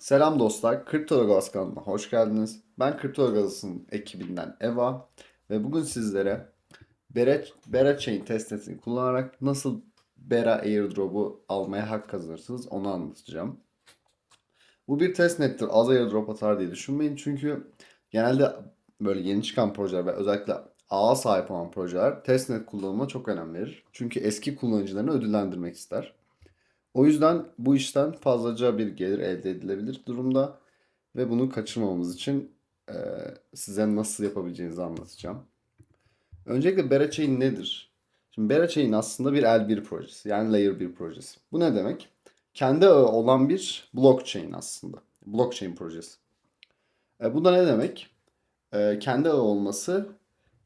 Selam dostlar, Kripto Gaz kanalına hoş geldiniz. Ben Kripto Gaz'ın ekibinden Eva ve bugün sizlere Bera, Bera Chain testnetini kullanarak nasıl Bera Airdrop'u almaya hak kazanırsınız onu anlatacağım. Bu bir testnettir, az airdrop atar diye düşünmeyin çünkü genelde böyle yeni çıkan projeler ve özellikle ağa sahip olan projeler testnet kullanımına çok önem verir. Çünkü eski kullanıcılarını ödüllendirmek ister. O yüzden bu işten fazlaca bir gelir elde edilebilir durumda ve bunu kaçırmamamız için e, size nasıl yapabileceğinizi anlatacağım. Öncelikle Berachain nedir? Şimdi Berachain aslında bir L1 projesi yani Layer 1 projesi. Bu ne demek? Kendi olan bir blockchain aslında. Blockchain projesi. E, bu da ne demek? E, kendi olması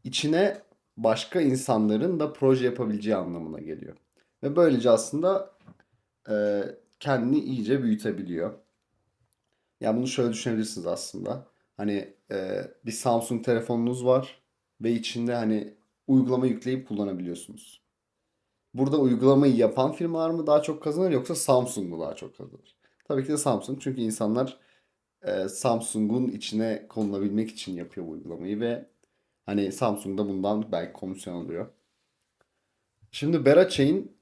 içine başka insanların da proje yapabileceği anlamına geliyor. Ve böylece aslında e, kendini iyice büyütebiliyor. Yani bunu şöyle düşünebilirsiniz aslında. Hani e, bir Samsung telefonunuz var ve içinde hani uygulama yükleyip kullanabiliyorsunuz. Burada uygulamayı yapan firmalar mı daha çok kazanır yoksa Samsung mu daha çok kazanır? Tabii ki de Samsung çünkü insanlar e, Samsung'un içine konulabilmek için yapıyor bu uygulamayı ve hani Samsung da bundan belki komisyon alıyor. Şimdi Berachain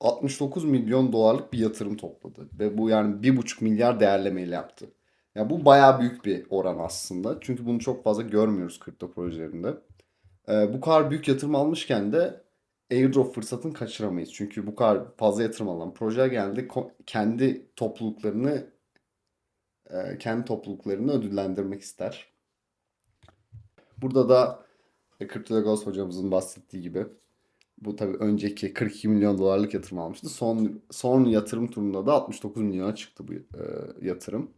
69 milyon dolarlık bir yatırım topladı. Ve bu yani 1,5 milyar değerlemeyle yaptı. Ya bu bayağı büyük bir oran aslında. Çünkü bunu çok fazla görmüyoruz kripto projelerinde. Ee, bu kadar büyük yatırım almışken de airdrop fırsatını kaçıramayız. Çünkü bu kadar fazla yatırım alan projeler genelde ko- kendi topluluklarını e, kendi topluluklarını ödüllendirmek ister. Burada da e, Crypto Ghost hocamızın bahsettiği gibi bu tabii önceki 42 milyon dolarlık yatırım almıştı. Son son yatırım turunda da 69 milyona çıktı bu e, yatırım.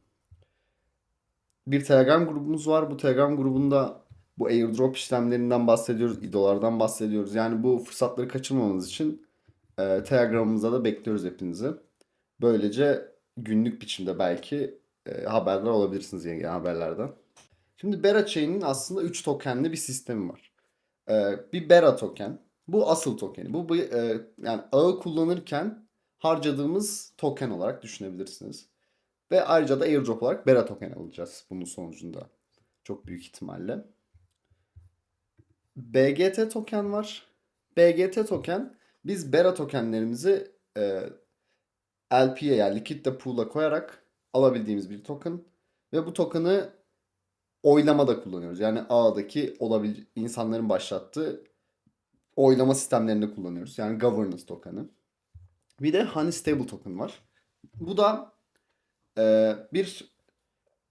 Bir Telegram grubumuz var. Bu Telegram grubunda bu airdrop işlemlerinden bahsediyoruz, idolardan bahsediyoruz. Yani bu fırsatları kaçırmamanız için e, Telegram'ımıza da bekliyoruz hepinizi. Böylece günlük biçimde belki e, haberler olabilirsiniz yeni haberlerden. Şimdi Bera Chain'in aslında 3 tokenli bir sistemi var. E, bir Bera token, bu asıl tokeni. Bu, bu e, yani ağı kullanırken harcadığımız token olarak düşünebilirsiniz. Ve ayrıca da airdrop olarak Bera token alacağız bunun sonucunda. Çok büyük ihtimalle. BGT token var. BGT token biz Bera tokenlerimizi e, LP'ye yani Liquid'de pool'a koyarak alabildiğimiz bir token. Ve bu token'ı oylamada kullanıyoruz. Yani ağdaki olabil insanların başlattığı oylama sistemlerinde kullanıyoruz. Yani governance token'ı. Bir de Honey Stable token var. Bu da e, bir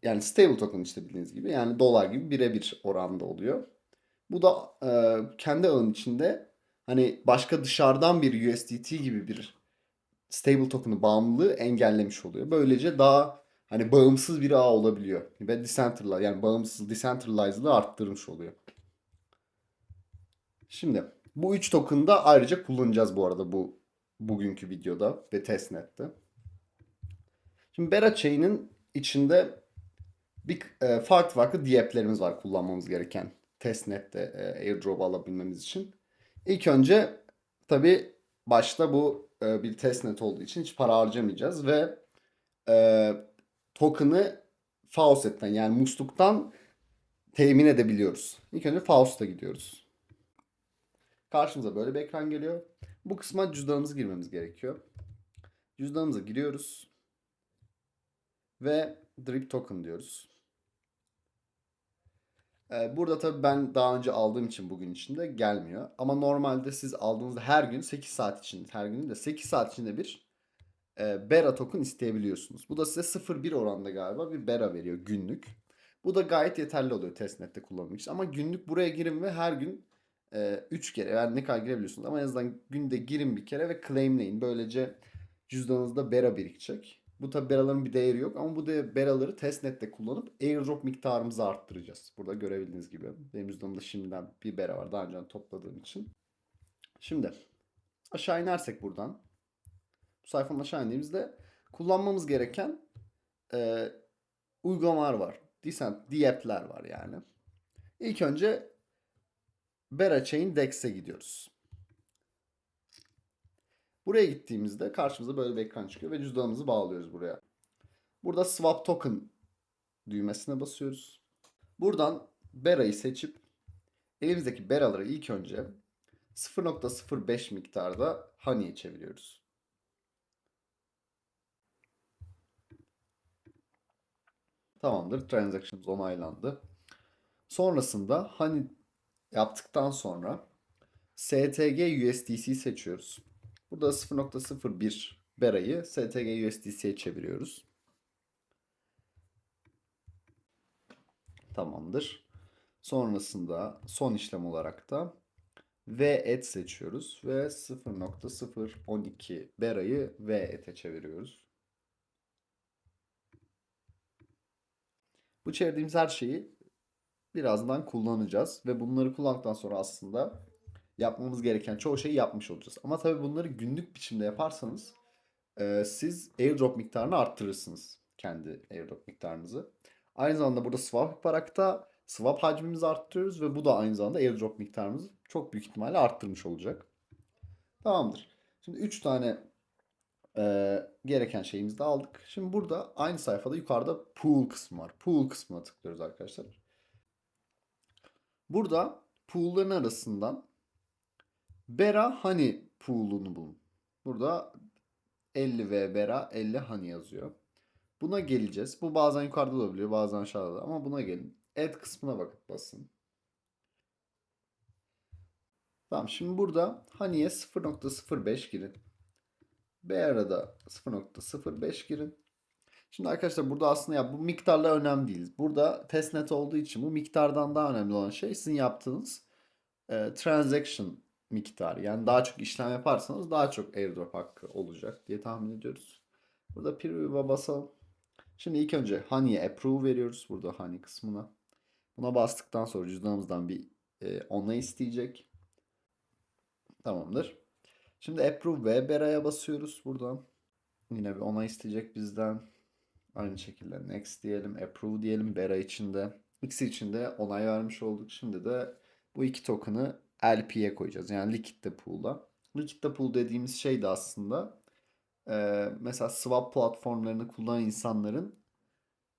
yani stable token işte bildiğiniz gibi. Yani dolar gibi birebir oranda oluyor. Bu da e, kendi ağın içinde hani başka dışarıdan bir USDT gibi bir stable token'ı bağımlılığı engellemiş oluyor. Böylece daha hani bağımsız bir ağ olabiliyor. Ve decentralized yani bağımsız decentralized'ı arttırmış oluyor. Şimdi bu üç token'ı da ayrıca kullanacağız bu arada bu bugünkü videoda ve testnet'te. Şimdi Bera Chain'in içinde bir e, farklı farklı dApp'lerimiz var kullanmamız gereken testnet'te e, airdrop alabilmemiz için. İlk önce tabi başta bu e, bir testnet olduğu için hiç para harcamayacağız ve e, token'ı faucet'ten yani musluktan temin edebiliyoruz. İlk önce faucet'a gidiyoruz. Karşımıza böyle bir ekran geliyor. Bu kısma cüzdanımızı girmemiz gerekiyor. Cüzdanımıza giriyoruz. Ve drip token diyoruz. Ee, Burada tabii ben daha önce aldığım için bugün içinde gelmiyor. Ama normalde siz aldığınızda her gün 8 saat içinde, her gün de 8 saat içinde bir e, Bera token isteyebiliyorsunuz. Bu da size 0.1 oranda galiba bir Bera veriyor günlük. Bu da gayet yeterli oluyor testnet'te kullanmak için. Ama günlük buraya girin ve her gün 3 kere yani ne kadar girebiliyorsunuz ama en azından günde girin bir kere ve claimleyin. Böylece cüzdanınızda Bera birikecek. Bu tabi Bera'ların bir değeri yok ama bu da Bera'ları testnet'te kullanıp airdrop miktarımızı arttıracağız. Burada görebildiğiniz gibi. Benim cüzdanımda şimdiden bir Bera var daha önce topladığım için. Şimdi aşağı inersek buradan bu sayfanın aşağı indiğimizde kullanmamız gereken e, uygulamalar var. Decent, dApp'ler var yani. İlk önce Berachain Dex'e gidiyoruz. Buraya gittiğimizde karşımıza böyle bir ekran çıkıyor ve cüzdanımızı bağlıyoruz buraya. Burada swap token düğmesine basıyoruz. Buradan Bera'yı seçip elimizdeki Bera'ları ilk önce 0.05 miktarda Honey'e çeviriyoruz. Tamamdır. Transaction'ımız onaylandı. Sonrasında Honey yaptıktan sonra STG USDC seçiyoruz. Burada 0.01 Bera'yı STG USDC'ye çeviriyoruz. Tamamdır. Sonrasında son işlem olarak da V et seçiyoruz ve 0.012 Bera'yı V ete çeviriyoruz. Bu çevirdiğimiz her şeyi birazdan kullanacağız ve bunları kullandıktan sonra aslında yapmamız gereken çoğu şeyi yapmış olacağız. Ama tabii bunları günlük biçimde yaparsanız e, siz airdrop miktarını arttırırsınız. Kendi airdrop miktarınızı. Aynı zamanda burada swap yaparak da swap hacmimizi arttırıyoruz ve bu da aynı zamanda airdrop miktarımızı çok büyük ihtimalle arttırmış olacak. Tamamdır. Şimdi 3 tane e, gereken şeyimizi de aldık. Şimdi burada aynı sayfada yukarıda pool kısmı var. Pool kısmına tıklıyoruz arkadaşlar. Burada pool'ların arasından Bera Honey pool'unu bulun. Burada 50 ve Bera 50 Honey yazıyor. Buna geleceğiz. Bu bazen yukarıda olabiliyor, bazen aşağıda da. Ama buna gelin. Add kısmına bakıp basın. Tamam şimdi burada Honey'e 0.05 girin. Bera'da da 0.05 girin. Şimdi arkadaşlar burada aslında ya bu miktarla önemli değil. Burada testnet olduğu için bu miktardan daha önemli olan şey sizin yaptığınız e, transaction miktarı. Yani daha çok işlem yaparsanız daha çok airdrop hakkı olacak diye tahmin ediyoruz. Burada preview'a basalım. Şimdi ilk önce Honey'e approve veriyoruz burada Honey kısmına. Buna bastıktan sonra cüzdanımızdan bir e, onay isteyecek. Tamamdır. Şimdi approve ve Bera'ya basıyoruz buradan. Yine bir onay isteyecek bizden. Aynı şekilde next diyelim, approve diyelim Bera içinde. İkisi için de onay vermiş olduk. Şimdi de bu iki token'ı LP'ye koyacağız. Yani Liquid'de pool'a. Liquid'de pool dediğimiz şey de aslında e, mesela swap platformlarını kullanan insanların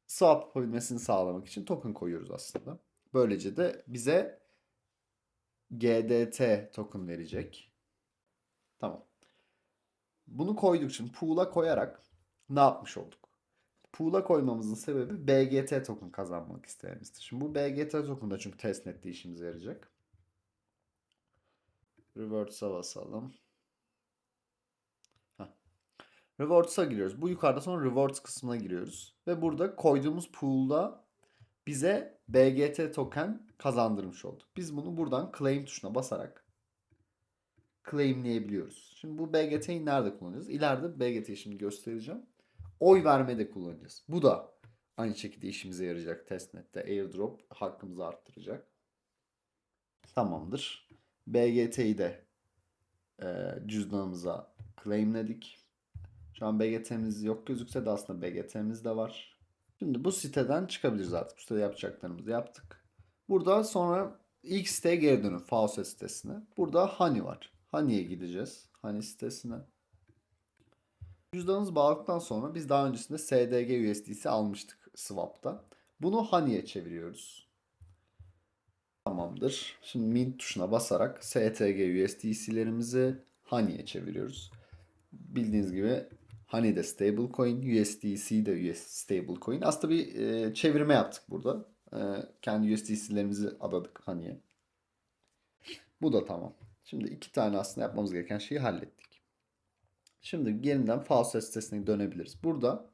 swap yapabilmesini sağlamak için token koyuyoruz aslında. Böylece de bize GDT token verecek. Tamam. Bunu koyduk şimdi pool'a koyarak ne yapmış olduk? Pool'a koymamızın sebebi BGT token kazanmak istememizdir. Şimdi bu BGT token da çünkü testnet'te işimize yarayacak. Reverse'a basalım. Heh. Rewards'a giriyoruz. Bu yukarıda sonra Rewards kısmına giriyoruz. Ve burada koyduğumuz pool'da bize BGT token kazandırmış olduk. Biz bunu buradan claim tuşuna basarak claimleyebiliyoruz. Şimdi bu BGT'yi nerede kullanacağız? İleride BGT'yi şimdi göstereceğim. Oy vermede kullanacağız. Bu da aynı şekilde işimize yarayacak testnet'te. Airdrop hakkımızı arttıracak. Tamamdır. BGT'yi de e, cüzdanımıza claimledik. Şu an BGT'miz yok gözükse de aslında BGT'miz de var. Şimdi bu siteden çıkabiliriz artık. Bu sitede yapacaklarımızı yaptık. Burada sonra ilk siteye geri dönün. Faucet sitesine. Burada Honey var. Honey'e gideceğiz. Honey sitesine. Cüzdanınızı bağladıktan sonra biz daha öncesinde SDG USDC almıştık swap'ta. Bunu Honey'e çeviriyoruz. Tamamdır. Şimdi Mint tuşuna basarak STG USDC'lerimizi Honey'e çeviriyoruz. Bildiğiniz gibi Honey de stablecoin, USDC de US stablecoin. Aslında bir e, çevirme yaptık burada. E, kendi USDC'lerimizi adadık Honey'e. Bu da tamam. Şimdi iki tane aslında yapmamız gereken şeyi hallettik. Şimdi yeniden Faucet sitesine dönebiliriz. Burada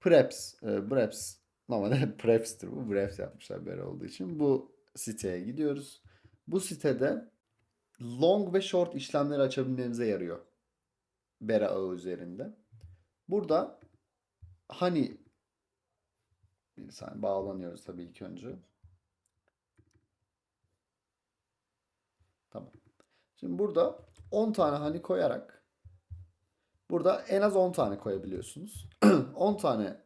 Preps, e, Preps normalde Preps'tir bu. Preps yapmışlar böyle olduğu için. Bu siteye gidiyoruz. Bu sitede long ve short işlemleri açabilmenize yarıyor. Bera ağı üzerinde. Burada hani bir saniye bağlanıyoruz tabii ilk önce. Tamam. Şimdi burada 10 tane hani koyarak burada en az 10 tane koyabiliyorsunuz. 10 tane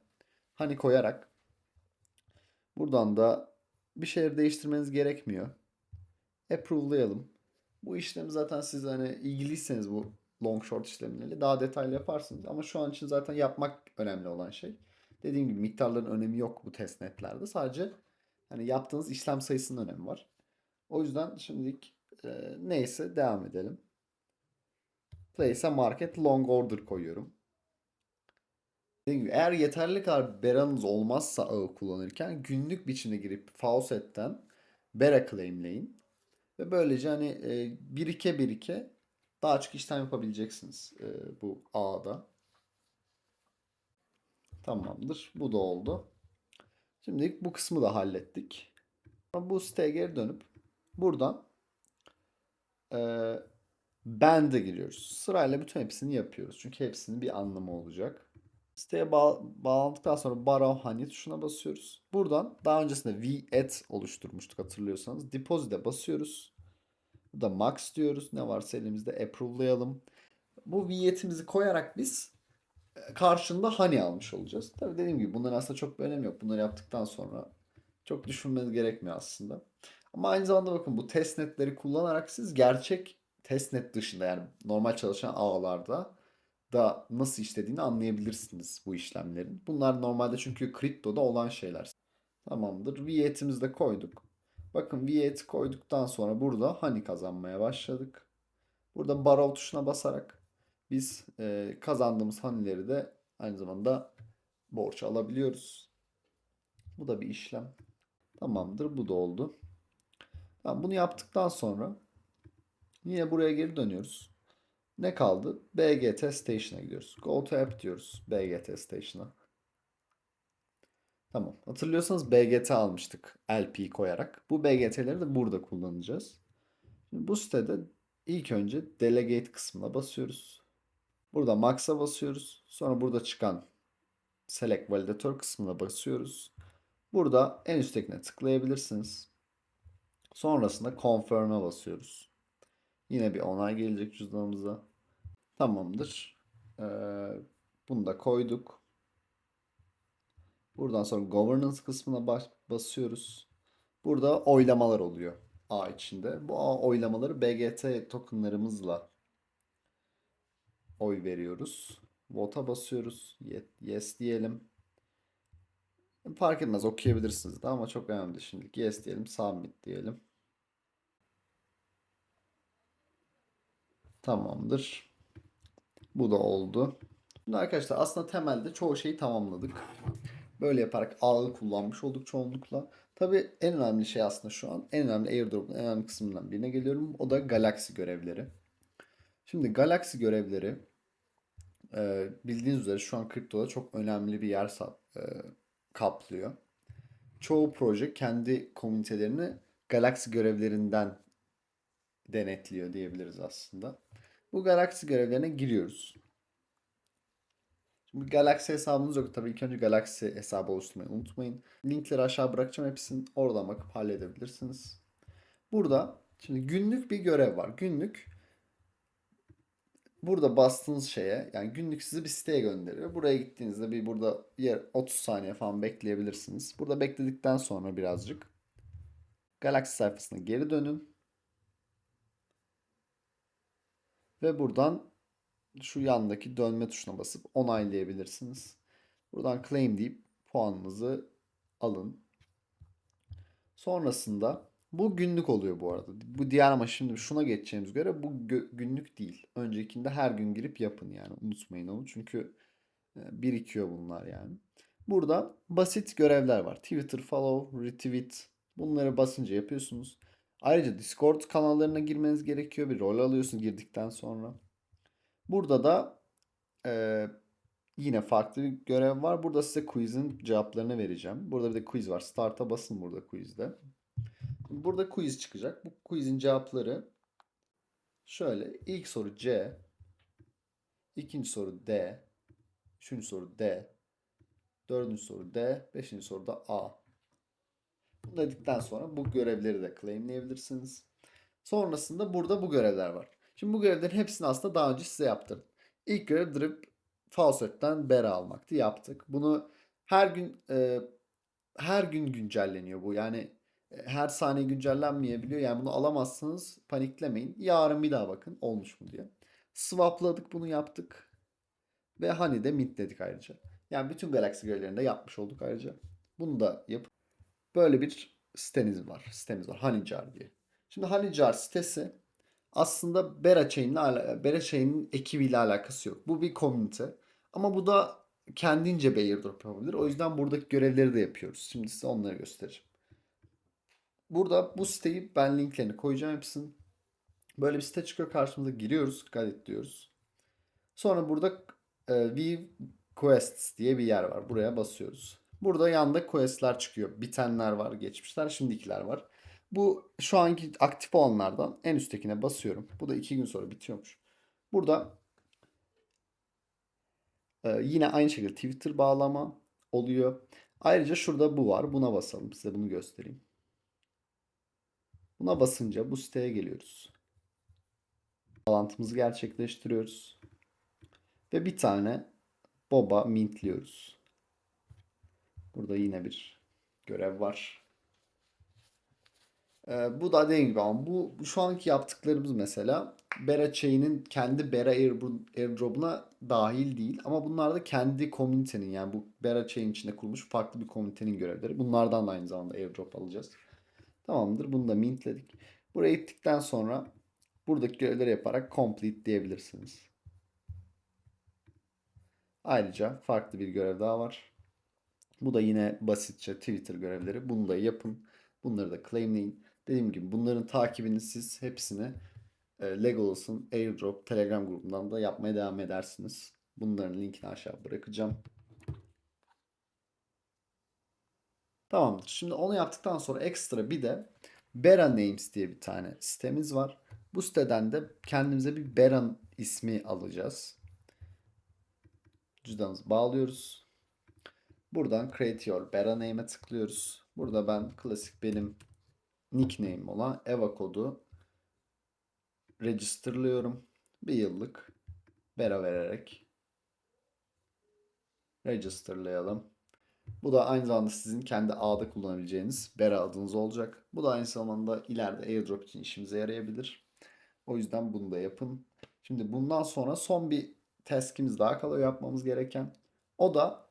hani koyarak buradan da bir şeyler değiştirmeniz gerekmiyor. Approve'layalım. Bu işlemi zaten siz hani ilgiliyseniz bu long short işlemleriyle daha detaylı yaparsınız. Ama şu an için zaten yapmak önemli olan şey. Dediğim gibi miktarların önemi yok bu testnetlerde. Sadece hani yaptığınız işlem sayısının önemi var. O yüzden şimdilik e, neyse devam edelim. Place'e market long order koyuyorum. Dediğim gibi eğer yeterli kadar beranız olmazsa ağı kullanırken günlük biçimde girip faucet'ten bera claimleyin. Ve böylece hani e, birike birike daha çok işlem yapabileceksiniz e, bu ağda. Tamamdır. Bu da oldu. Şimdi bu kısmı da hallettik. Bu siteye geri dönüp buradan e, band'e giriyoruz. Sırayla bütün hepsini yapıyoruz. Çünkü hepsinin bir anlamı olacak. Siteye bağ bağlandıktan sonra borrow honey tuşuna basıyoruz. Buradan daha öncesinde v-et oluşturmuştuk hatırlıyorsanız. Deposit'e basıyoruz. Burada max diyoruz. Ne varsa elimizde approve'layalım. Bu v-etimizi koyarak biz e, karşında honey almış olacağız. Tabii dediğim gibi bunların aslında çok bir önemi yok. Bunları yaptıktan sonra çok düşünmeniz gerekmiyor aslında. Ama aynı zamanda bakın bu testnetleri kullanarak siz gerçek testnet dışında yani normal çalışan ağlarda da nasıl işlediğini anlayabilirsiniz bu işlemlerin. Bunlar normalde çünkü kriptoda olan şeyler. Tamamdır. V8'imizi de koyduk. Bakın V8 koyduktan sonra burada hani kazanmaya başladık. Burada borrow tuşuna basarak biz e, kazandığımız hanileri de aynı zamanda borç alabiliyoruz. Bu da bir işlem. Tamamdır. Bu da oldu. Tamam, bunu yaptıktan sonra yine buraya geri dönüyoruz. Ne kaldı? BGT Station'a gidiyoruz. Go to App diyoruz BGT Station'a. Tamam. Hatırlıyorsanız BGT almıştık LP koyarak. Bu BGT'leri de burada kullanacağız. Şimdi bu sitede ilk önce Delegate kısmına basıyoruz. Burada Max'a basıyoruz. Sonra burada çıkan Select Validator kısmına basıyoruz. Burada en üsttekine tıklayabilirsiniz. Sonrasında Confirm'e basıyoruz. Yine bir onay gelecek cüzdanımıza. Tamamdır. Ee, bunu da koyduk. Buradan sonra Governance kısmına bas basıyoruz. Burada oylamalar oluyor A içinde. Bu A oylamaları BGT tokenlarımızla oy veriyoruz. Vote'a basıyoruz. Yes diyelim. Fark etmez okuyabilirsiniz de ama çok önemli şimdilik. Yes diyelim, submit diyelim. Tamamdır. Bu da oldu. Şimdi arkadaşlar aslında temelde çoğu şeyi tamamladık. Böyle yaparak ağı kullanmış olduk çoğunlukla. Tabii en önemli şey aslında şu an en önemli airdrop'un en önemli kısmından birine geliyorum. O da Galaxy görevleri. Şimdi Galaxy görevleri e, bildiğiniz üzere şu an kriptoda çok önemli bir yer e, kaplıyor. Çoğu proje kendi komünitelerini Galaxy görevlerinden denetliyor diyebiliriz aslında. Bu Galaxy görevlerine giriyoruz. Şimdi Galaxy hesabınız yok. Tabii ilk önce Galaxy hesabı oluşturmayı unutmayın. Linkleri aşağı bırakacağım hepsini. Oradan bakıp halledebilirsiniz. Burada şimdi günlük bir görev var. Günlük burada bastığınız şeye yani günlük sizi bir siteye gönderiyor. Buraya gittiğinizde bir burada yer 30 saniye falan bekleyebilirsiniz. Burada bekledikten sonra birazcık Galaxy sayfasına geri dönün. Ve buradan şu yandaki dönme tuşuna basıp onaylayabilirsiniz. Buradan claim deyip puanınızı alın. Sonrasında bu günlük oluyor bu arada. Bu diğer ama şimdi şuna geçeceğimiz göre bu günlük değil. Öncekinde her gün girip yapın yani unutmayın onu. Çünkü e, birikiyor bunlar yani. Burada basit görevler var. Twitter follow, retweet bunları basınca yapıyorsunuz. Ayrıca Discord kanallarına girmeniz gerekiyor. Bir rol alıyorsun girdikten sonra. Burada da e, yine farklı bir görev var. Burada size quizin cevaplarını vereceğim. Burada bir de quiz var. Start'a basın burada quizde. Burada quiz çıkacak. Bu quizin cevapları şöyle. İlk soru C. ikinci soru D. Üçüncü soru D. Dördüncü soru D. Beşinci soru da A. Bunu dedikten sonra bu görevleri de claimleyebilirsiniz. Sonrasında burada bu görevler var. Şimdi bu görevlerin hepsini aslında daha önce size yaptırdım. İlk görev drip faucet'ten bera almaktı. Yaptık. Bunu her gün e, her gün güncelleniyor bu. Yani e, her saniye güncellenmeyebiliyor. Yani bunu alamazsınız paniklemeyin. Yarın bir daha bakın olmuş mu diye. Swapladık bunu yaptık. Ve hani de mintledik ayrıca. Yani bütün galaksi görevlerini de yapmış olduk ayrıca. Bunu da yapıp böyle bir siteniz var. Sitemiz var. Honeyjar diye. Şimdi Honeyjar sitesi aslında Berachain'le ala- Berachain'in ekibiyle alakası yok. Bu bir community. Ama bu da kendince bir airdrop yapabilir. O yüzden buradaki görevleri de yapıyoruz. Şimdi size onları göstereceğim. Burada bu siteyi ben linklerini koyacağım hepsinin. Böyle bir site çıkıyor karşımıza giriyoruz. Kaydet diyoruz. Sonra burada e, View Quests diye bir yer var. Buraya basıyoruz. Burada yanda questler çıkıyor. Bitenler var, geçmişler, şimdikiler var. Bu şu anki aktif olanlardan en üsttekine basıyorum. Bu da iki gün sonra bitiyormuş. Burada e, yine aynı şekilde Twitter bağlama oluyor. Ayrıca şurada bu var. Buna basalım. Size bunu göstereyim. Buna basınca bu siteye geliyoruz. Bağlantımızı gerçekleştiriyoruz. Ve bir tane boba mintliyoruz. Burada yine bir görev var. Ee, bu da dediğim gibi ama bu, bu şu anki yaptıklarımız mesela Bera Chain'in kendi Bera Air, Airdrop'una dahil değil. Ama bunlar da kendi komünitenin yani bu Bera Chain içinde kurulmuş farklı bir komünitenin görevleri. Bunlardan da aynı zamanda Airdrop alacağız. Tamamdır. Bunu da mintledik. Buraya gittikten sonra buradaki görevleri yaparak complete diyebilirsiniz. Ayrıca farklı bir görev daha var. Bu da yine basitçe Twitter görevleri. Bunu da yapın. Bunları da claimleyin. Dediğim gibi bunların takibini siz hepsini e, Legolas'ın Airdrop Telegram grubundan da yapmaya devam edersiniz. Bunların linkini aşağı bırakacağım. Tamamdır. Şimdi onu yaptıktan sonra ekstra bir de Bera Names diye bir tane sitemiz var. Bu siteden de kendimize bir Bera ismi alacağız. Cüzdanımızı bağlıyoruz. Buradan Create Your Bera Name'e tıklıyoruz. Burada ben klasik benim nickname olan Eva kodu registerlıyorum. Bir yıllık Bera vererek registerlayalım. Bu da aynı zamanda sizin kendi ağda kullanabileceğiniz Bera adınız olacak. Bu da aynı zamanda ileride airdrop için işimize yarayabilir. O yüzden bunu da yapın. Şimdi bundan sonra son bir taskimiz daha kalıyor yapmamız gereken. O da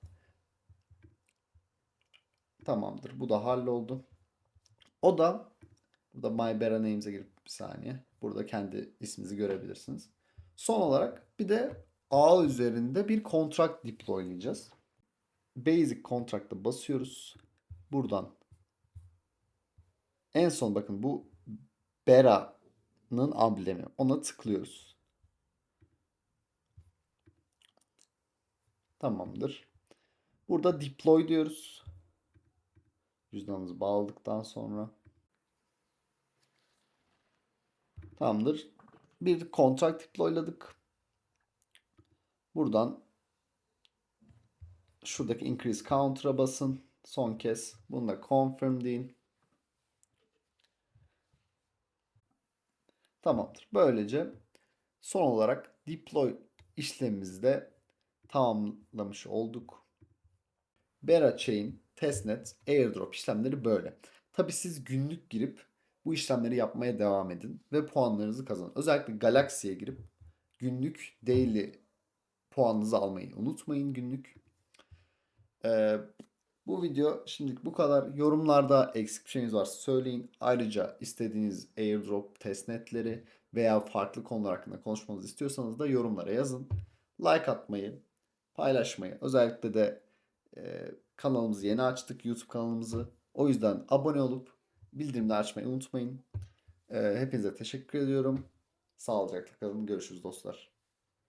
tamamdır. Bu da halloldu. O da burada My Bera Names'e girip bir saniye. Burada kendi isminizi görebilirsiniz. Son olarak bir de ağ üzerinde bir contract deploylayacağız. Basic Contract'a basıyoruz. Buradan en son bakın bu Bera'nın amblemi. Ona tıklıyoruz. Tamamdır. Burada deploy diyoruz. Cüzdanınızı bağladıktan sonra. Tamamdır. Bir contract deployladık. Buradan şuradaki increase counter'a basın. Son kez. Bunu da confirm deyin. Tamamdır. Böylece son olarak deploy işlemimizi de tamamlamış olduk. Bera Chain, Testnet, Airdrop işlemleri böyle. Tabi siz günlük girip bu işlemleri yapmaya devam edin ve puanlarınızı kazanın. Özellikle Galaxy'ye girip günlük daily puanınızı almayı unutmayın günlük. Ee, bu video şimdilik bu kadar. Yorumlarda eksik bir şeyiniz varsa söyleyin. Ayrıca istediğiniz airdrop testnetleri veya farklı konular hakkında konuşmanızı istiyorsanız da yorumlara yazın. Like atmayı, paylaşmayı, özellikle de e, kanalımızı yeni açtık YouTube kanalımızı. O yüzden abone olup bildirimleri açmayı unutmayın. E, hepinize teşekkür ediyorum. Sağlıcakla kalın. Görüşürüz dostlar.